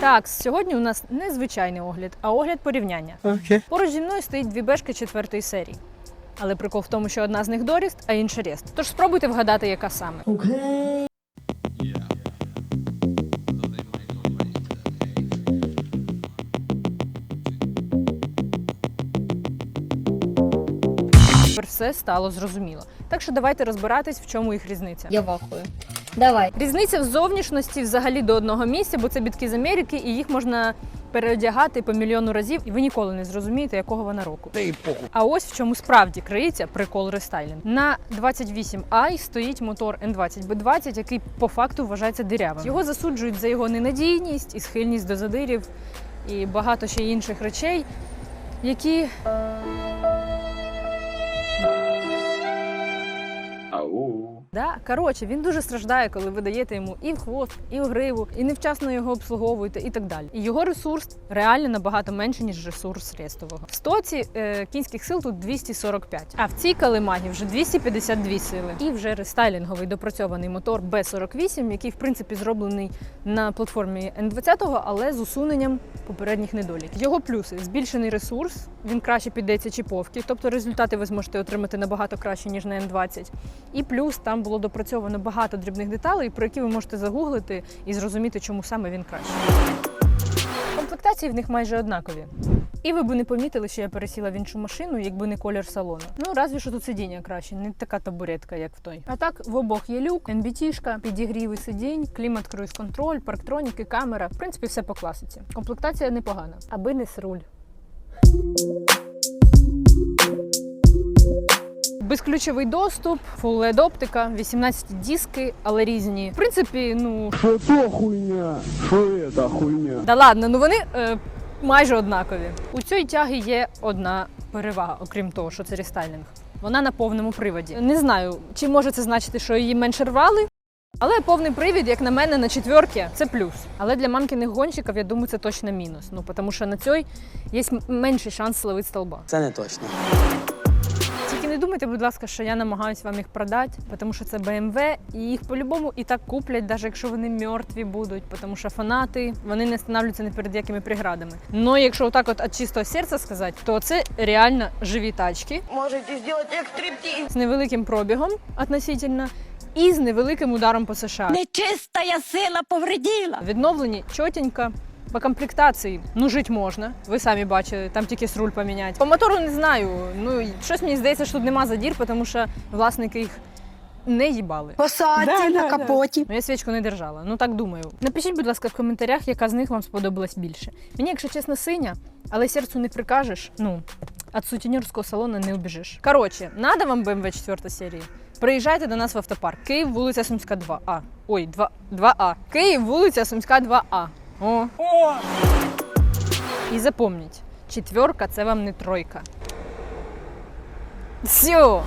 Так, сьогодні у нас не звичайний огляд, а огляд порівняння. Окей. Поруч зі мною стоїть дві бешки четвертої серії. Але прикол в тому, що одна з них Доріст, а інша Рест. Тож спробуйте вгадати, яка саме. Тепер все стало зрозуміло. Так що давайте розбиратись, в чому їх різниця. Я вахую. Давай. Різниця в зовнішності взагалі до одного місця, бо це бітки з Америки, і їх можна переодягати по мільйону разів, і ви ніколи не зрозумієте, якого вона року. А ось в чому справді криється прикол рестайлінг. На 28i стоїть мотор N20B20, який по факту вважається дирявим. Його засуджують за його ненадійність і схильність до задирів, і багато ще інших речей, які Да, коротше, він дуже страждає, коли ви даєте йому і в хвост, і в гриву, і невчасно його обслуговуєте, і так далі. І його ресурс реально набагато менше, ніж ресурс рестового. В стоці е, кінських сил тут 245, а в цій калимагі вже 252 сили. І вже рестайлінговий допрацьований мотор B48, який в принципі зроблений на платформі N20, але з усуненням попередніх недоліків. Його плюси збільшений ресурс, він краще піддається чіповки, тобто результати ви зможете отримати набагато краще ніж на N20. І плюс там було допрацьовано багато дрібних деталей, про які ви можете загуглити і зрозуміти, чому саме він кращий. Комплектації в них майже однакові. І ви б не помітили, що я пересіла в іншу машину, якби не колір салону. Ну, разві що тут сидіння краще, не така табуретка, як в той. А так в обох є люк, NBT-шка, підігріви сидінь, клімат круїз контроль, парктроніки, камера. В принципі, все по класиці. Комплектація непогана, аби не сруль. Безключовий доступ, Full LED оптика, 18 диски, але різні. В принципі, ну Что это хуйня? Что это хуйня? да ладно, ну вони е, майже однакові. У цій тяги є одна перевага, окрім того, що це рестайлінг. Вона на повному приводі. Не знаю, чи може це значити, що її менше рвали. Але повний привід, як на мене, на четверки це плюс. Але для мамкиних гонщиків, я думаю, це точно мінус. Ну тому що на цій є менший шанс словити столба. Це не точно. Не думайте, будь ласка, що я намагаюся вам їх продати, тому що це BMW, і їх по-любому і так куплять, навіть якщо вони мертві будуть, тому що фанати вони не становляться ні перед якими преградами. Ну, якщо отак от від чистого серця сказати, то це реально живі тачки Можете сделать экстриптиз. з невеликим пробігом относительно і з невеликим ударом по США. Нечистая сила повредила. Відновлені чотенько. По комплектації ну жити можна. Ви самі бачили, там тільки руль поміняти. По мотору не знаю. Ну щось мені здається, що тут нема задір, тому що власники їх не їбали. Посадьте на капоті. Ну, я свічку не держала. Ну так думаю. Напишіть, будь ласка, в коментарях, яка з них вам сподобалась більше. Мені, якщо чесно, синя, але серцю не прикажеш. Ну, від сутінерського салону не убіжиш. Коротше, надо вам BMW 4 серії. Приїжджайте до нас в автопарк. Київ, вулиця Сумська 2А. Ой, 2, 2А. Київ, вулиця Сумська 2А. О. І запомніть, четверка це вам не тройка. Все.